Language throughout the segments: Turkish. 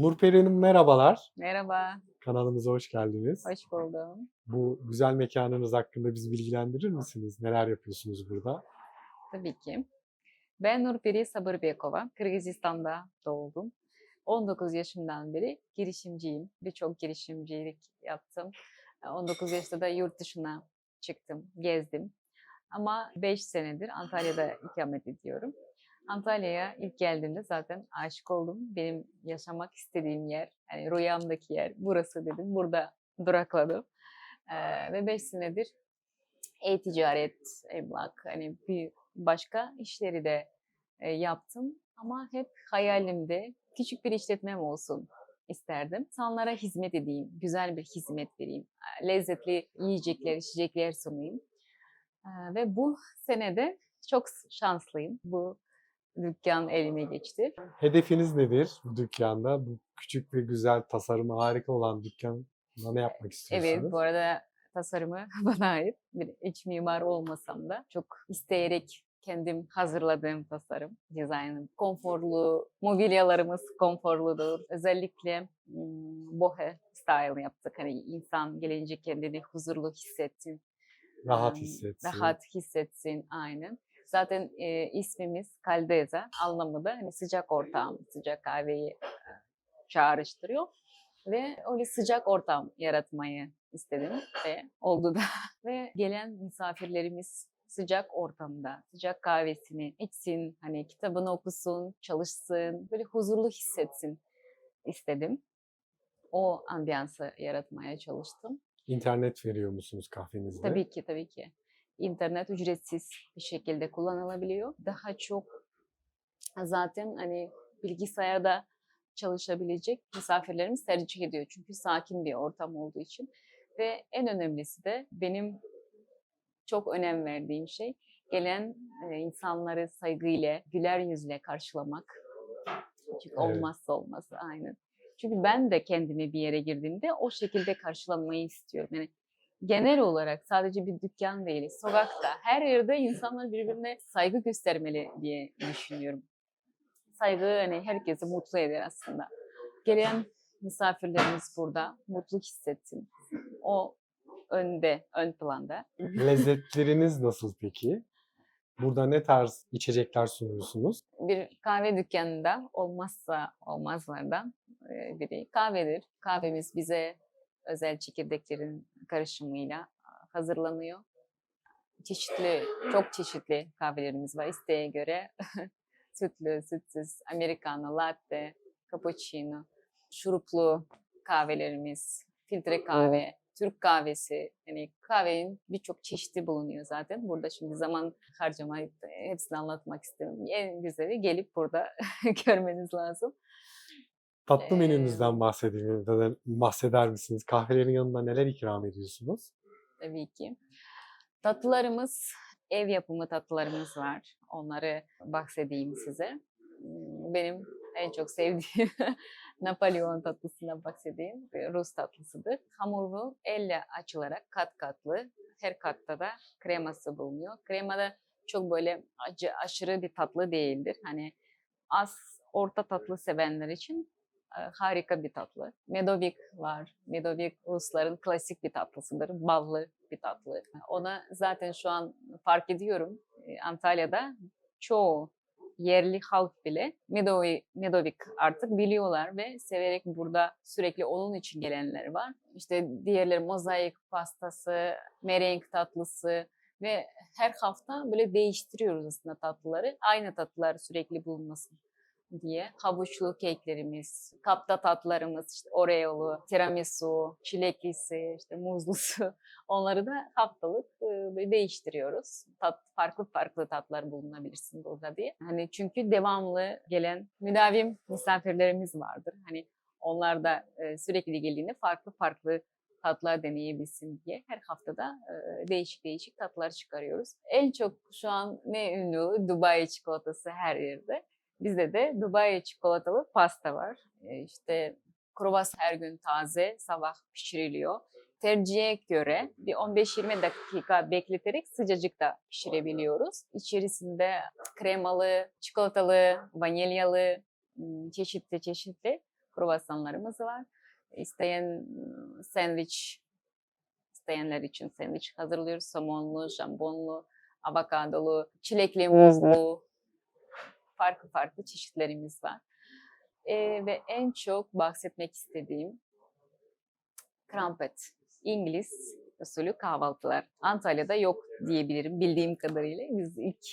Nurperi Hanım merhabalar. Merhaba, Kanalımıza hoş geldiniz. hoş buldum. Bu güzel mekanınız hakkında bizi bilgilendirir misiniz? Neler yapıyorsunuz burada? Tabii ki. Ben Nurperi Sabırbekova, Kırgızistan'da doğdum. 19 yaşımdan beri girişimciyim. Birçok girişimcilik yaptım. 19 yaşta da yurt dışına çıktım, gezdim. Ama 5 senedir Antalya'da ikamet ediyorum. Antalya'ya ilk geldiğimde zaten aşık oldum. Benim yaşamak istediğim yer, yani rüyamdaki yer burası dedim. Burada durakladım. Ee, ve 5 senedir e-ticaret, emlak, hani bir başka işleri de e, yaptım. Ama hep hayalimde küçük bir işletmem olsun isterdim. İnsanlara hizmet edeyim, güzel bir hizmet vereyim, e, lezzetli yiyecekler, içecekler sunayım. E, ve bu senede çok şanslıyım. Bu dükkan elime geçti. Hedefiniz nedir bu dükkanda? Bu küçük ve güzel tasarımı harika olan dükkanda ne yapmak istiyorsunuz? Evet, bu arada tasarımı bana ait. Bir iç mimar olmasam da çok isteyerek kendim hazırladığım tasarım, dizaynım. Konforlu, mobilyalarımız konforludur. Özellikle hmm, bohe style yaptık. Hani insan gelince kendini huzurlu hissetsin. Rahat em, hissetsin. Rahat hissetsin, aynen. Zaten e, ismimiz Kaldeza anlamı da hani sıcak ortam, sıcak kahveyi çağrıştırıyor. Ve öyle sıcak ortam yaratmayı istedim ve oldu da. ve gelen misafirlerimiz sıcak ortamda, sıcak kahvesini içsin, hani kitabını okusun, çalışsın, böyle huzurlu hissetsin istedim. O ambiyansı yaratmaya çalıştım. İnternet veriyor musunuz kahvenizde? Tabii ki, tabii ki. İnternet ücretsiz bir şekilde kullanılabiliyor. Daha çok zaten hani bilgisayarda çalışabilecek misafirlerimiz tercih ediyor. Çünkü sakin bir ortam olduğu için. Ve en önemlisi de benim çok önem verdiğim şey gelen e, insanları saygıyla, güler yüzle karşılamak. Çünkü olmazsa olmazı aynen. Çünkü ben de kendimi bir yere girdiğimde o şekilde karşılanmayı istiyorum. Yani genel olarak sadece bir dükkan değil, sokakta, her yerde insanlar birbirine saygı göstermeli diye düşünüyorum. Saygı hani herkesi mutlu eder aslında. Gelen misafirlerimiz burada mutlu hissetsin. O önde, ön planda. Lezzetleriniz nasıl peki? Burada ne tarz içecekler sunuyorsunuz? Bir kahve dükkanında olmazsa olmazlardan biri kahvedir. Kahvemiz bize özel çekirdeklerin karışımıyla hazırlanıyor. Çeşitli, çok çeşitli kahvelerimiz var isteğe göre. Sütlü, sütsüz, americano, latte, cappuccino, şuruplu kahvelerimiz, filtre kahve, Türk kahvesi. Yani kahvenin birçok çeşidi bulunuyor zaten. Burada şimdi zaman harcamayıp hepsini anlatmak istemiyorum. En güzeli gelip burada görmeniz lazım. Tatlı Ee, menünüzden bahsedeyim. bahseder misiniz? Kahvelerin yanında neler ikram ediyorsunuz? tabii ki. Tatlılarımız, ev yapımı tatlılarımız var. Onları bahsedeyim size. Benim en çok sevdiğim Napolyon tatlısından bahsedeyim. Rus tatlısıdır. Hamuru elle açılarak kat katlı. Her katta da kreması bulunuyor. Krema da çok böyle acı, aşırı bir tatlı değildir. Hani az, orta tatlı sevenler için harika bir tatlı. Medovik var. Medovik Rusların klasik bir tatlısıdır. Ballı bir tatlı. Ona zaten şu an fark ediyorum. e, Antalya'da çoğu yerli halk bile Medovik, Medovik artık biliyorlar ve severek burada sürekli onun için gelenler var. İşte diğerleri mozaik pastası, merenk tatlısı ve her hafta böyle değiştiriyoruz aslında tatlıları. Aynı tatlılar sürekli bulunmasın diye. Havuçlu keklerimiz, kapta tatlarımız, işte oreolu, tiramisu, çileklisi, işte muzlusu. Onları da haftalık e, değiştiriyoruz. Tat, farklı farklı tatlar bulunabilirsin burada diye. Hani çünkü devamlı gelen müdavim misafirlerimiz vardır. Hani onlar da e, sürekli geldiğinde farklı farklı tatlar deneyebilsin diye her haftada e, değişik değişik tatlar çıkarıyoruz. En çok şu an ne ünlü? Dubai çikolatası her yerde. Bizde de Dubai çikolatalı pasta var. E, işte kruvasan her gün taze sabah pişiriliyor. Tercihe göre bir 15-20 dakika bekleterek sıcacık da pişirebiliyoruz. İçerisinde kremalı, çikolatalı, vanilyalı, çeşitli çeşitli kruvasanlarımız var. İsteyen sandviç isteyenler için sandviç hazırlıyoruz. Somonlu, jambonlu, avokadolu, çilekli, muzlu farklı farklı çeşitlerimiz var. Ee, ve en çok bahsetmek istediğim krampet. İngiliz usulü kahvaltılar. Antalya'da yok diyebilirim bildiğim kadarıyla. Biz ilk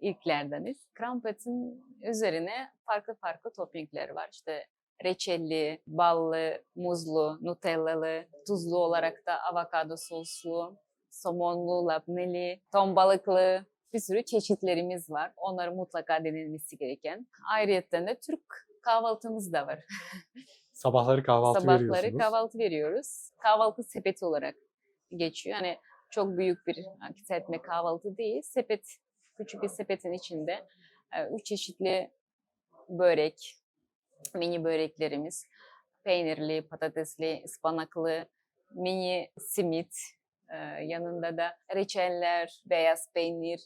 ilklerdeniz. Krampetin üzerine farklı farklı toppingler var. İşte reçelli, ballı, muzlu, nutellalı, tuzlu olarak da avokado soslu, somonlu, labneli, ton balıklı bir sürü çeşitlerimiz var. Onların mutlaka denilmesi gereken. Ayrıca de Türk kahvaltımız da var. Sabahları kahvaltı Sabahları veriyorsunuz. kahvaltı veriyoruz. Kahvaltı sepeti olarak geçiyor. Hani çok büyük bir serpme kahvaltı değil. Sepet, küçük bir sepetin içinde e, üç çeşitli börek, mini böreklerimiz, peynirli, patatesli, ıspanaklı, mini simit, e, yanında da reçeller, beyaz peynir,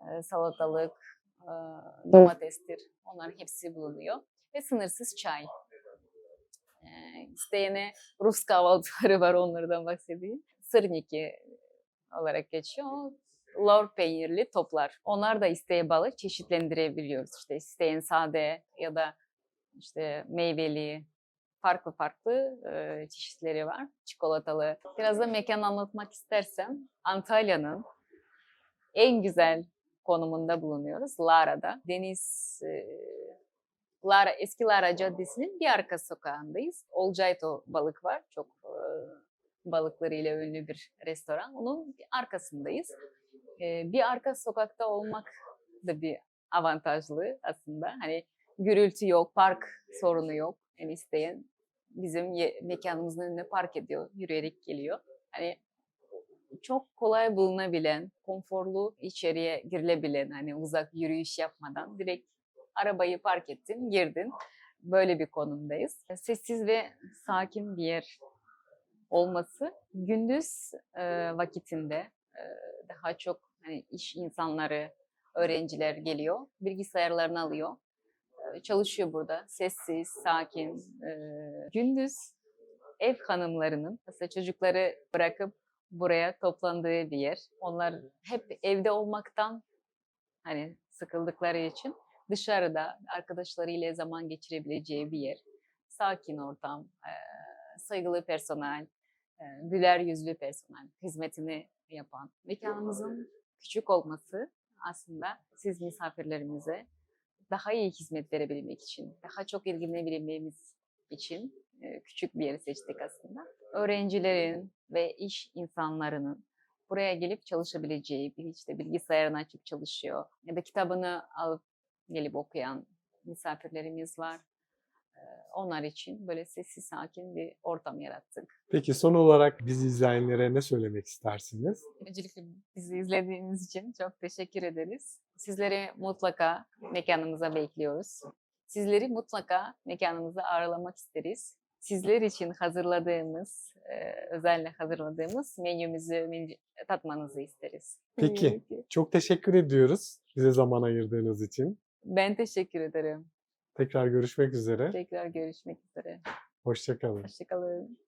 e, salatalık, e, domatestir. Onların hepsi bulunuyor. Ve sınırsız çay. E, isteyene Rus kahvaltıları var onlardan bahsedeyim. Sırniki olarak geçiyor. Lor peynirli toplar. Onlar da isteğe bağlı çeşitlendirebiliyoruz. İşte isteyen sade ya da işte meyveli farklı farklı e, çeşitleri var. Çikolatalı. Biraz da mekan anlatmak istersem Antalya'nın en güzel konumunda bulunuyoruz. Lara'da. Deniz e, Lara, eski Lara Caddesi'nin bir arka sokağındayız. Olcayto balık var. Çok e, balıklarıyla ünlü bir restoran. Onun arkasındayız. E, bir arka sokakta olmak da bir avantajlı aslında. Hani gürültü yok, park sorunu yok. Yani isteyen bizim mekanımızın önüne park ediyor, yürüyerek geliyor. Hani çok kolay bulunabilen, konforlu içeriye girilebilen, hani uzak yürüyüş yapmadan direkt arabayı park ettin, girdin. Böyle bir konumdayız. Sessiz ve sakin bir yer olması gündüz e, vakitinde e, daha çok hani iş insanları, öğrenciler geliyor, bilgisayarlarını alıyor, e, çalışıyor burada. Sessiz, sakin. E, gündüz ev hanımlarının mesela çocukları bırakıp buraya toplandığı bir yer. Onlar hep evde olmaktan hani sıkıldıkları için dışarıda arkadaşlarıyla zaman geçirebileceği bir yer. Sakin ortam, saygılı personel, güler yüzlü personel, hizmetini yapan. Mekanımızın küçük olması aslında siz misafirlerimize daha iyi hizmet verebilmek için, daha çok ilgilenebilmemiz için küçük bir yeri seçtik aslında. Öğrencilerin ve iş insanlarının buraya gelip çalışabileceği, bir işte bilgisayarını açıp çalışıyor ya da kitabını alıp gelip okuyan misafirlerimiz var. Onlar için böyle sessiz sakin bir ortam yarattık. Peki son olarak bizi izleyenlere ne söylemek istersiniz? Öncelikle bizi izlediğiniz için çok teşekkür ederiz. Sizleri mutlaka mekanımıza bekliyoruz. Sizleri mutlaka mekanımıza ağırlamak isteriz. Sizler için hazırladığımız, e, özenle hazırladığımız menümüzü menü- tatmanızı isteriz. Peki. Çok teşekkür ediyoruz bize zaman ayırdığınız için. Ben teşekkür ederim. Tekrar görüşmek üzere. Tekrar görüşmek üzere. Hoşçakalın. Hoşçakalın.